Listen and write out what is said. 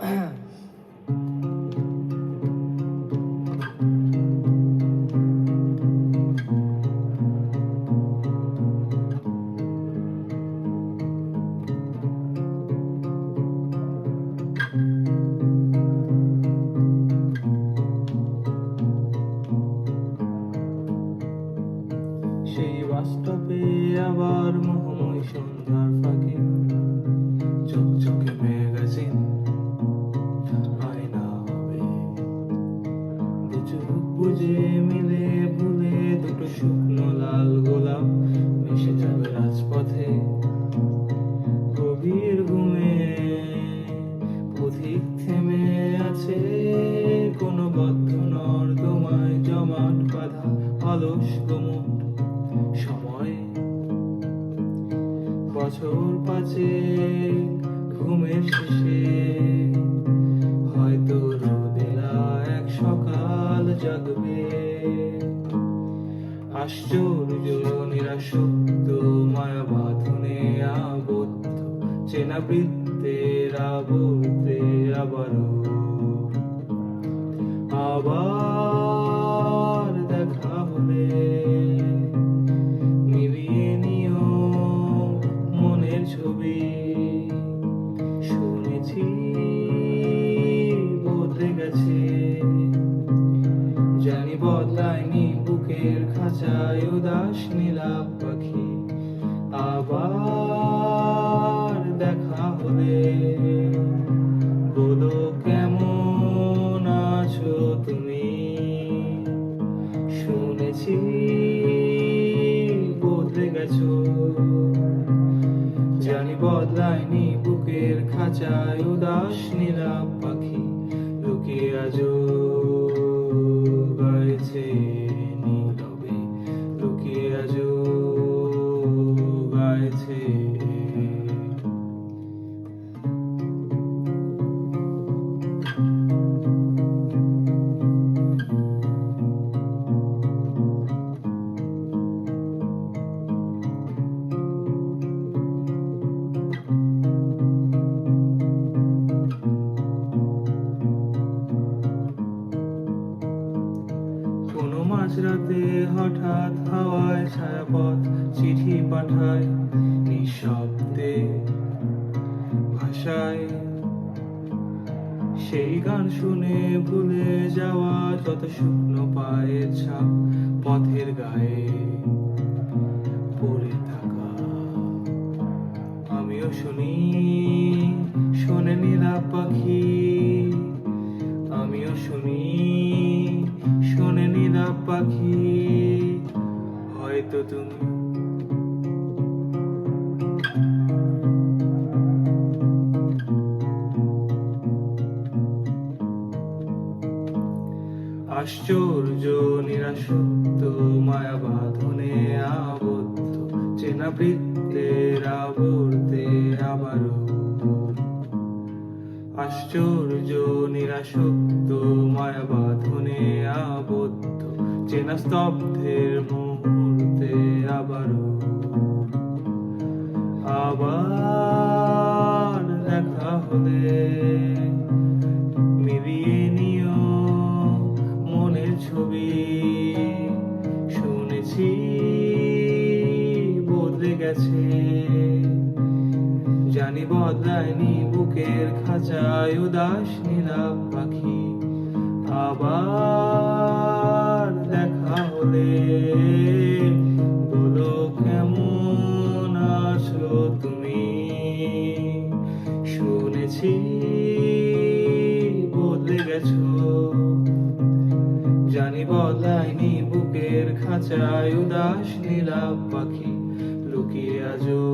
সেই বাস্তবে আবার মোহময় সন্ধ্যার ফাঁকে চকচকে ম্যাগাজিন বাঁধা অলস গোমট সময়। বছর পাঁচে ঘুমের শেষে, হয়তো রোদেলা এক সকাল জাগবে। আশ্চর্য, নিরাসক্ত মায়া বাঁধনে আবদ্ধ, চেনা বৃত্তের আবর্তে আবারও। আবার শুনেছি বদলে গেছো। জানি বদলায়নি বুকের খাঁচায় উদাস নীলাপ পাখি, লুকিয়ে আজও গাইছে নীরবে, লুকিয়ে আজও গাইছে ছায়াপথ চিঠি পাঠায় ভাষায় সেই গান শুনে ভুলে যাওয়া যত শুকনো পায়ের ছাপ পথের গায়ে পড়ে থাকা। আমিও শুনি, শোনে নীলা পাখি তুমি। আশ্চর্য নিরাসক্ত মায়া বাঁধনে আবদ্ধ, চেনা বৃত্তের আবর্তে আবারও। আশ্চর্য নিরাসক্ত মায়া বাঁধনে আবদ্ধ চেনা স্তব্ধের মুহূর্তে আবারও আবার দেখা হলে। মিলিয়ে নিও মনের ছবি। শুনেছি বদলে গেছে। জানি বদলায়নি বুকের খাঁচায় উদাস নীলাপ পাখি। আবার বলো কেমন আছো তুমি? শুনেছি বদলে গেছো। জানি বদলায়নি বুকের খাঁচায় উদাস নীলা পাখি। লুকিয়ে আজও